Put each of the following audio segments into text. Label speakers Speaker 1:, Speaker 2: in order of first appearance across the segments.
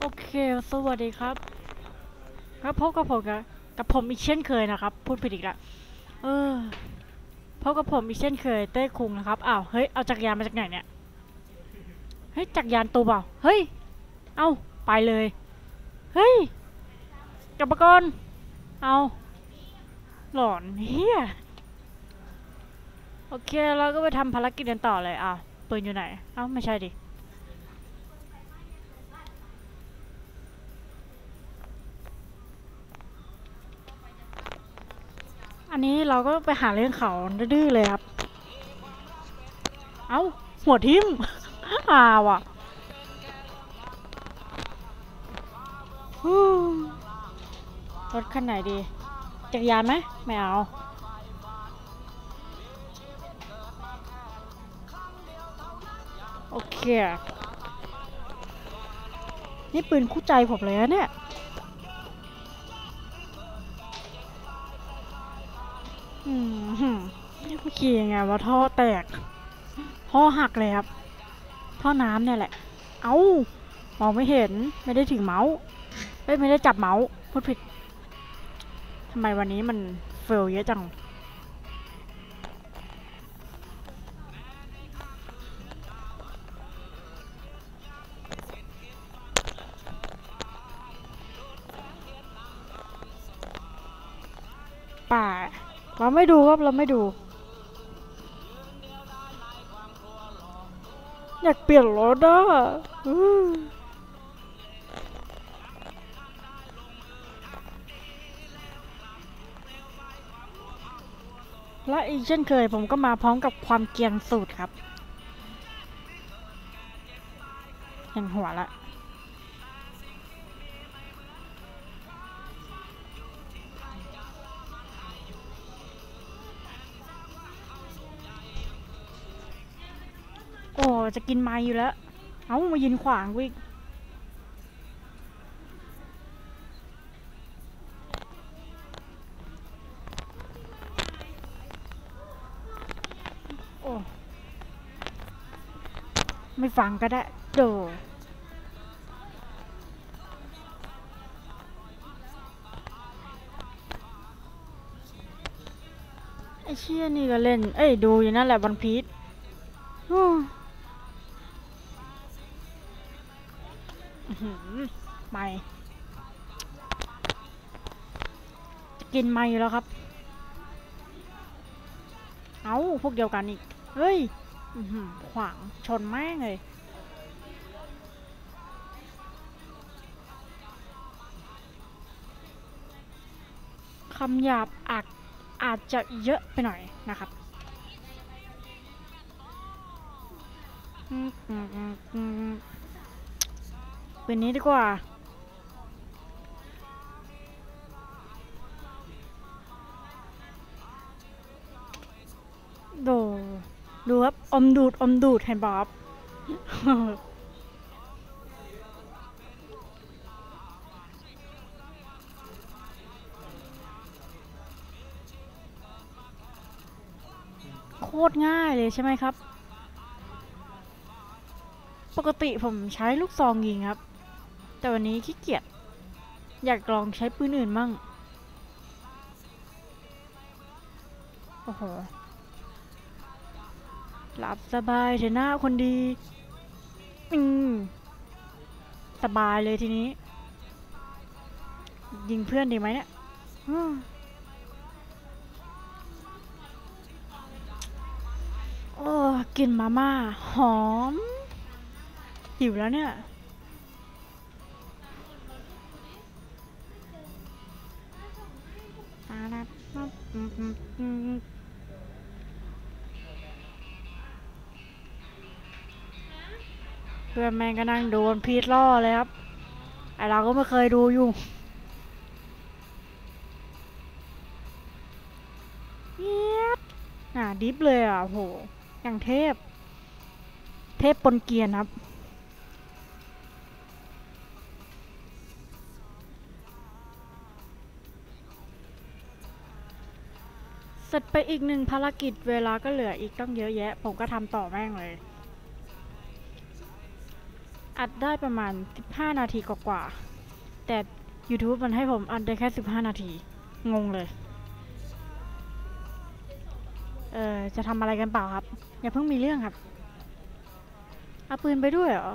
Speaker 1: โอเค สวัสดีครับ ครับพบกับผมกับกับผมอีกเช่นเคยนะครับ พูดผิดอีกละเออพบกับผมอีกเช่นเคยเต้คุงนะครับอ้าวเฮ้ยเอาจักรยานมาจากไหนเนี่ยเฮ้ยจักรยานตูเปล่าเฮ้ยเอาไปเลยเฮ้ยกลับมาก่อนเอาหลอนเฮียโอเคเราก็ไปทำภารกิจกันต่อเลยอ้าวปืนอยู่ไหนเอ้าไม่ใช่ดิ อันนี้เราก็ไปหาเรื่องเขาดื้อเลยครับ เอ้า หัวทิมอ้าวอะรถคันไหนดี จักรยานไหมไม่เอาโอเค นี่ปืนคู่ใจผมเลยนะเนี่ย เกี้ยังไงว่าท่อแตก ท่อหักเลยครับ ท่อน้ำเนี่ยแหละ เอา้ามองไม่เห็นไม่ได้ถึงเมาส์ไม่ได้จับเมาส์พูดผิดทำไมวันนี้มันเฟลเยอะจังป่าเราไม่ดูครับเราไม่ดู อยากเปลี่ยนรถอะและอีกเช่นเคยผมก็มาพร้อมกับความเกรียนสูตรครับยังหัวละ อ้จะกินไม้อยู่แล้ว เอามายืนขวางกูอีกโอ้ไม่ฟังก็ได้โดไอเชี่ยนี่ก็เล่น เอ้ยดูอยู่นั่นแหละวันพีช ไม่จะกินไม่แล้วครับ เอาพวกเดียวกันอีก เฮ้ยขวางชนแม่งเลยคำหยาบอาจอาจจะเยอะไปหน่อยนะครับอืมอืมอืมอืม ปืนนี้ดีกว่าดูดูครับ อมดูด อมดูดเห็นบ๊อบโคตรง่ายเลยใช่ไหมครับ ปกติผมใช้ลูกซองยิงครับ แต่วันนี้ขี้เกียจอยากลองใช้ปืนอื่นมั่ง โอ้โห หลับสบายเถอะหน้าคนดี อืม สบายเลยทีนี้ ยิงเพื่อนดีไหมเนี่ยโอ้กลินมาม่า หอม หิวแล้วเนี่ย เพื่อนแม่งก็นั่งโดนพีทล่อเลยครับ ไอเราก็ไม่เคยดูอยู่เยียดอ่าดิฟเลยอะโห อย่างเทพ เทพปนเกียร์ครับ ร็จไปอีกหนึ่งภารกิจเวลาก็เหลืออีกต้องเยอะแยะ ผมก็ทำต่อแม่งเลยอาอัดได้ประมาณ 15 นาทีกว่าๆแต่ YouTube มันให้ผมอัดได้แค่ 15 นาที งงเลย เออจะทำอะไรกันเปล่าครับ อย่าเพิ่งมีเรื่องครับ เอาปืนไปด้วยเหรอ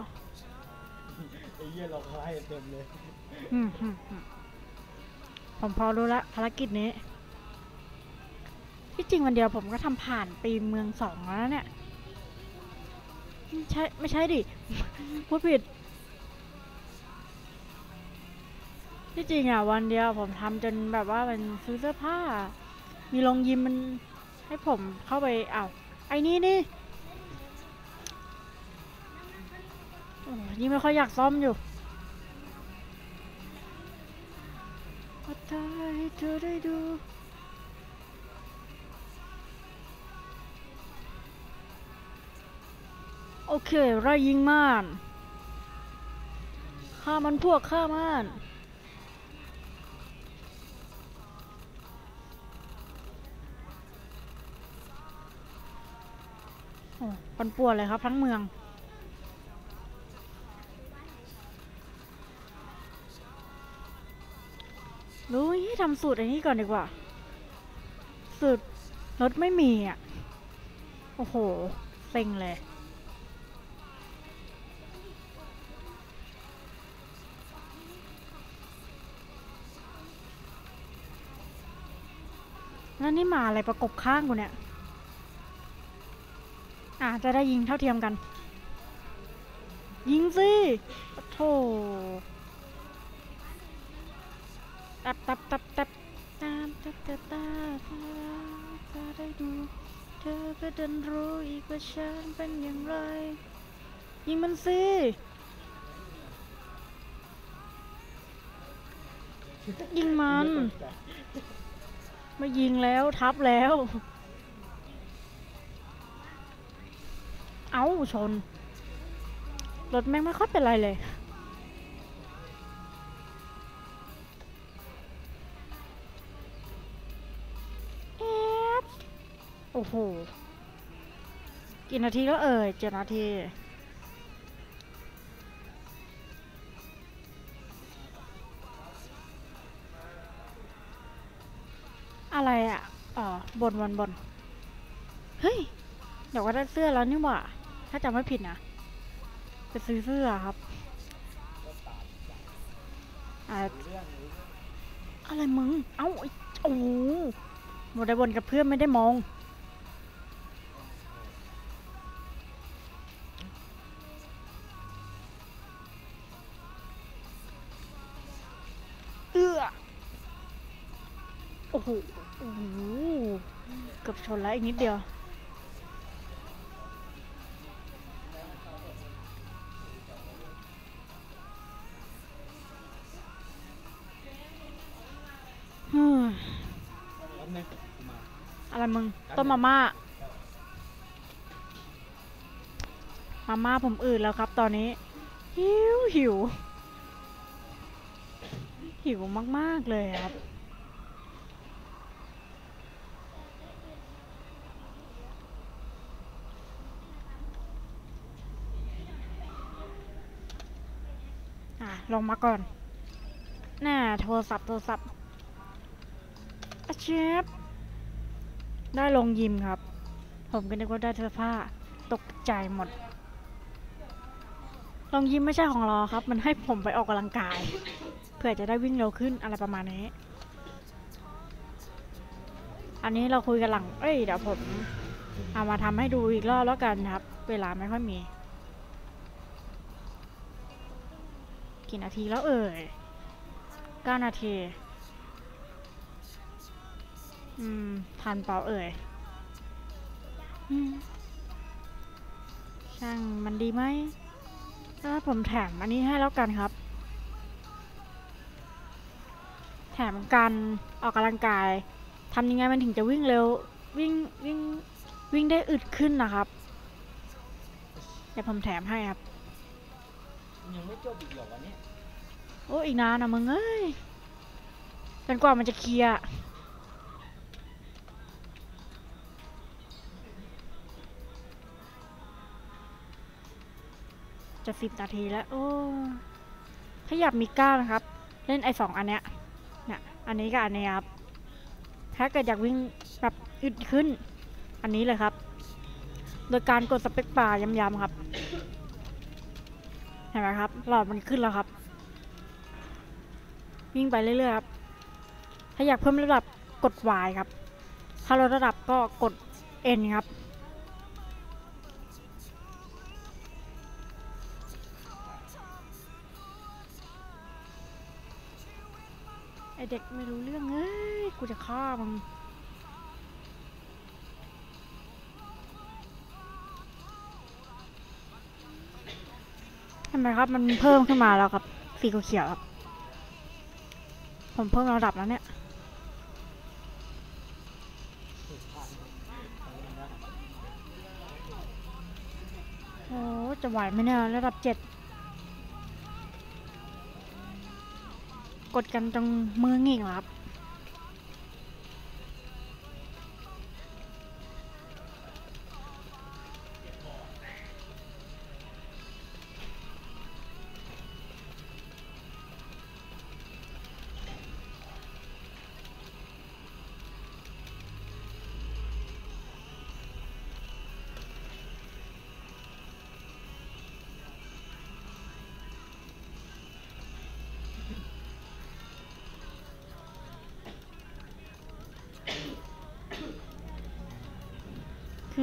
Speaker 2: ไอ้เหี้ยเราคายเต็มเลย
Speaker 1: อืมอืมอืมผมพอรู้ละภารกิจนี้ ที่จริงวันเดียวผมก็ทำผ่านปีเมืองสองแล้วเนี่ย ใช่ ไม่ใช่ดิ พูดผิด ที่จริงอะวันเดียวผมทำจนแบบว่ามันซื้อเสื้อผ้า มีโรงยิมมันให้ผมเข้าไปอ้าวไอ้นี่นี่ยนี่ไม่ค่อยอยากซ่อมอยู่ว่าตาให้เธอได้ดู โอเคไล่ยิงม่านฆ่ามันพวกฆ่าม่านโอ้ปันป่วนเลยครับ ทั้งเมืองรู้ให้ทำสูตรอันนี้ก่อนดีกว่า สูตรรถไม่มีอะ โอ้โห เซ็งเลย แล้วนี่หมาอะไรประกบข้างกูเนี่ยอะจะได้ยิงเท่าเทียมกัน ยิงสิโถตับตับตับตับตามตับตับตาพาจะได้ดู เธอก็เดินรู้อีกว่าฉันเป็นอย่างไร ยิงมันสิยิงมัน ไม่ยิงแล้วทับแล้ว เอ้าชน รถแม่งไม่ค่อยเป็นไรเลยแอบโอ้โห กี่นาทีแล้วเอ่ยเจ็ดนาที อ๋อบนบนบนเฮ้ยเดี๋ยวก็ได้เสื้อแล้วนี่หว่า ถ้าจำไม่ผิดนะไปซื้อเสื้อครับอะไรมึง เอ้าโอ้โหหมดได้บนกับเพื่อนไม่ได้มอง โอ้โหโอ้โหเกือบชนแล้วอีกนิดเดียวอืม
Speaker 2: แล้วเนี่ยมา
Speaker 1: อะไรมึง ต้มมาม่า มาม่าผมอืดแล้วครับตอนนี้ หิวหิว หิวมาก ๆ เลยครับ อะลงมาก่อน น่าโทรศัพท์โทรศัพท์อาเชฟได้ลงยิมครับ ผมก็นึกว่าได้เสื้อผ้า ตกใจหมด ลงยิมไม่ใช่ของราครับ มันให้ผมไปออกกำลังกาย เพื่อจะได้วิ่งเร็วขึ้นอะไรประมาณนี้ อันนี้เราคุยกันหลัง เอ้ยเดี๋ยวผมเอามาทำให้ดูอีกรอบแล้วกันครับ เวลาไม่ค่อยมี กี่นาทีแล้วเอ่ยเก้านาที อืม ทันเปล่าเอ่ยช่างมันดีไหมถ้าผมแถมอันนี้ให้แล้วกันครับ แถมการออกกำลังกายทำยังไงมันถึงจะวิ่งเร็ว วิ่งวิ่งวิ่งได้อึดขึ้นนะครับ เดี๋ยวผมแถมให้ครับ
Speaker 2: ยังไม่จบอีกเหรอวะเนี่ย
Speaker 1: โอ้อีกนานนะมึงเอ้ยจนกว่ามันจะเคลียร์จะสิบนาทีแล้ว โอ้ถ้าอยากมีก้านะครับ เล่นไอสองอันเนี้ยเนี่ยอันนี้กับอันนี้ครับ ถ้าเกิดอยากวิ่งแบบอึดขึ้น อันนี้เลยครับ โดยการกดสเปคบาย้ำๆครับ เห็นไหมครับ หลอดมันขึ้นแล้วครับ วิ่งไปเรื่อยๆครับ ถ้าอยากเพิ่มระดับกด Y ครับ ถ้าลดระดับก็กด N ครับ ไอเด็กไม่รู้เรื่องเอ้ย กูจะฆ่ามึง ทำไหมครับ มันเพิ่มขึ้นมาแล้วครับ สีเขียวครับ ผมเพิ่มระดับแล้วเนี่ย โอ้ จะไหวไหมเนี่ย ระดับเจ็ด กดกันตรงมืองิกเหรอครับ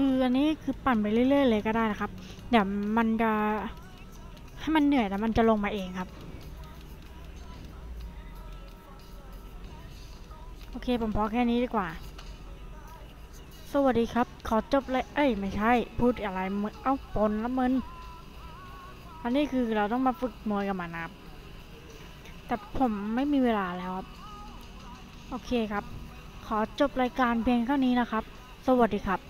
Speaker 1: คืออันนี้คือปั่นไปเรื่อยๆเลยก็ได้นะครับ เดี๋ยวมันจะให้มันเหนื่อยแล้วมันจะลงมาเองครับ โอเคผมพอแค่นี้ดีกว่า สวัสดีครับ ขอจบเลย เอ้ย ไม่ใช่ พูดอะไรมึงเอ้าปนแล้วมึนอันนี้คือเราต้องมาฝึกมวยกับมันนะครับ แต่ผมไม่มีเวลาแล้วครับ โอเคครับ ขอจบรายการเพียงเท่านี้นะครับ สวัสดีครับ